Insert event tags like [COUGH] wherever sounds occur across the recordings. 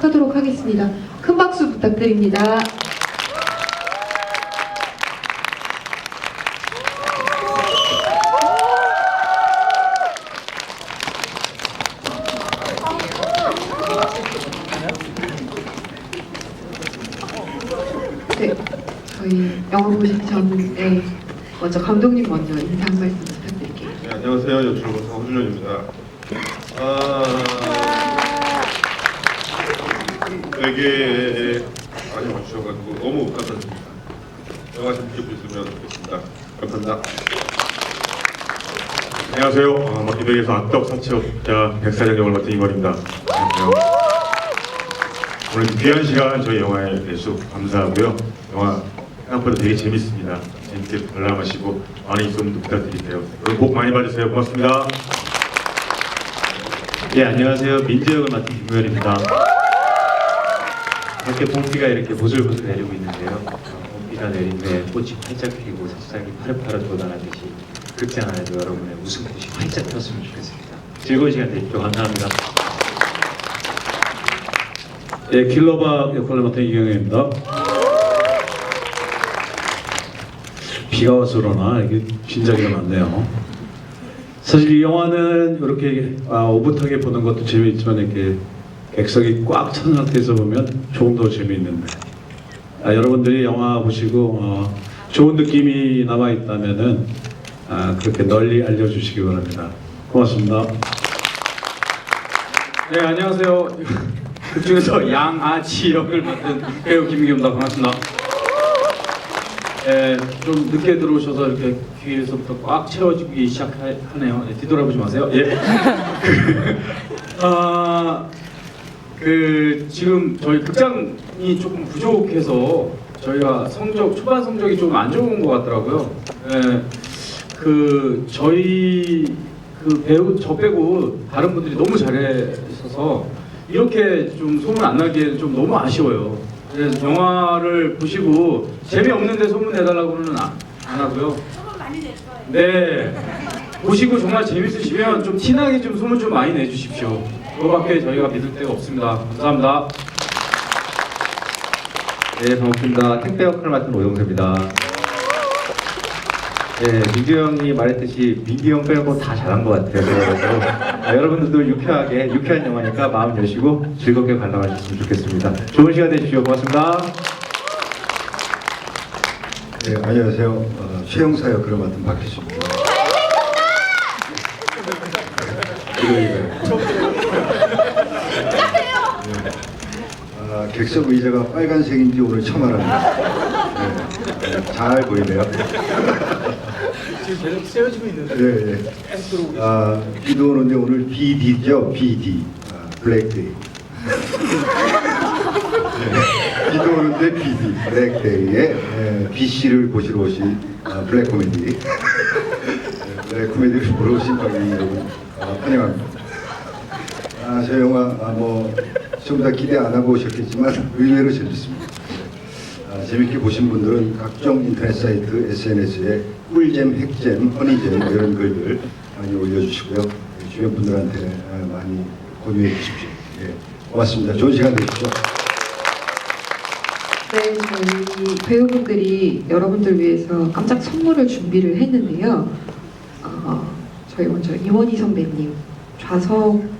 시작하도록 하겠습니다. 큰 박수 부탁드립니다. 네, 전에 먼저 감독님 먼저 인사 한 말씀 부탁드릴게요. 네, 안녕하세요. 연출보사 허준현입니다. 아, 되게 많이 와주셔가지고 너무 감사드립니다. 영화 재밌게 보셨으면 좋겠습니다. 감사합니다. 안녕하세요. 어, 마키백에서 악덕 사채업자 백사장 역을 맡은 이건입니다. 안녕하세요. 오늘 귀한 시간 저희 영화에 내주셔서 감사하고요. 영화 생각보다 되게 재밌습니다. 재밌게 관람하시고 많은 입소문도 부탁드릴게요. 복 많이 받으세요. 고맙습니다. 예 안녕하세요 민재 역을 맡은 김구현입니다. 밖에 봄비가 이렇게 보슬보슬 내리고 있는데요. 어, 봄비가 내린 후에 꽃이 활짝 피고 새싹이 파릇파릇 돋아나듯이 극장 안에도 여러분의 웃음꽃이 활짝 폈으면 좋겠습니다. 즐거운 시간 되십시오. 감사합니다. 예, 킬러박 역할을 맡은 이경영입니다. 비가 와서 그러나 이게 진작이가 많네요. 사실 이 영화는 이렇게 아, 오붓하게 보는 것도 재미있지만 이렇게 객석이 꽉 찬 상태에서 보면 조금 더 재미있는데 아, 여러분들이 영화 보시고 어, 좋은 느낌이 남아 있다면은 아, 그렇게 널리 알려주시기 바랍니다. 고맙습니다. 네 안녕하세요. [LAUGHS] 그중에서 양아치 역을 맡은 배우 김기입니다. 반갑습니다. 예, 좀 늦게 들어오셔서 이렇게 귀에서부터 꽉 채워지기 시작하네요. 예, 뒤돌아보지 마세요. 예. [LAUGHS] 아, 그 지금 저희 극장이 조금 부족해서 저희가 성적 초반 성적이 좀 안 좋은 것 같더라고요. 예, 그 저희 그 배우 저 빼고 다른 분들이 너무 잘하셔서 이렇게 좀 소문 안 나기에는 좀 너무 아쉬워요. 그래서 영화를 보시고 재미없는데 소문 내달라고는 안, 안 하고요. 소문 많이 낼 거예요. 네. 보시고 정말 재밌으시면 좀 티나게 좀 소문 좀 많이 내주십시오. 그거밖에 저희가 믿을 데가 없습니다. 감사합니다. 네, 반갑습니다. 택배 역할을 맡은 오영세입니다. 네, 민규 형이 말했듯이 민규 형 빼고 다 잘한 것 같아요. 그래가지고 아, 여러분들도 유쾌하게, 유쾌한 영화니까 마음 여시고 즐겁게 관람하셨으면 좋겠습니다. 좋은 시간 되십시오. 고맙습니다. 네, 안녕하세요. 어, 최영사 역할을 맡은 박희수입니다. 이거 이거 객석 의자가 빨간색인지 오늘 처음 알았네요. 네, 네, 잘 보이네요. 지금 계속 세워지고 있는데. 네, 네. 아, 비도 오는데 오늘 BD죠, BD. 아, 블랙데이. 네, 비도 오는데 BD, 블랙데이에 예, BC를 보시러 오신 아, 블랙 코미디. 네, 블랙 코미디를 보러 오신 관객 여러분 아, 환영합니다. 아, 저 영화 아, 뭐 좀다 기대 안 하고 오셨겠지만 의외로 재밌습니다. 아, 재밌게 보신 분들은 각종 인터넷 사이트, SNS에 꿀잼, 핵잼, 허니잼 뭐 이런 글들 많이 올려주시고요. 주변 분들한테 아, 많이 공유해 주십시오. 예, 고맙습니다. 좋은 시간 되십시오. 네, 저희 배우분들이 여러분들 위해서 깜짝 선물을 준비를 했는데요. 어, 저희 먼저 이원희 선배님 좌석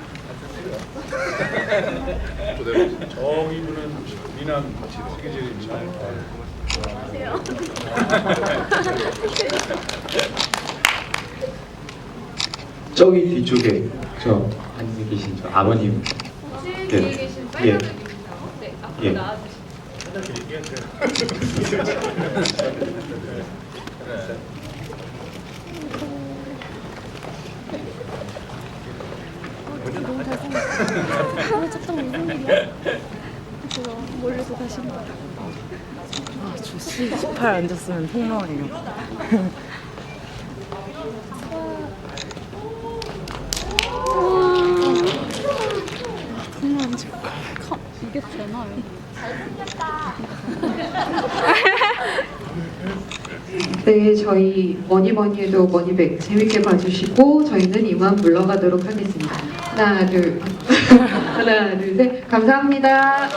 저기 뒤쪽에 저 앉아 계신 저 아버님. 뒤에 예. 계신 예. 빨간 분 있어요. 네, 앞으로 예. 나와주시죠. [LAUGHS] 아, 잠깐 무슨 일이야? 그거 몰래서 다시 한. 아, 저 18 앉았으면 폭망이에요. 이게 되나요? 네, 저희 뭐니 뭐니 해도 머니백 재밌게 봐주시고 저희는 이만 물러가도록 하겠습니다. 하나, 둘, [LAUGHS] 하나, 둘, 셋. 감사합니다.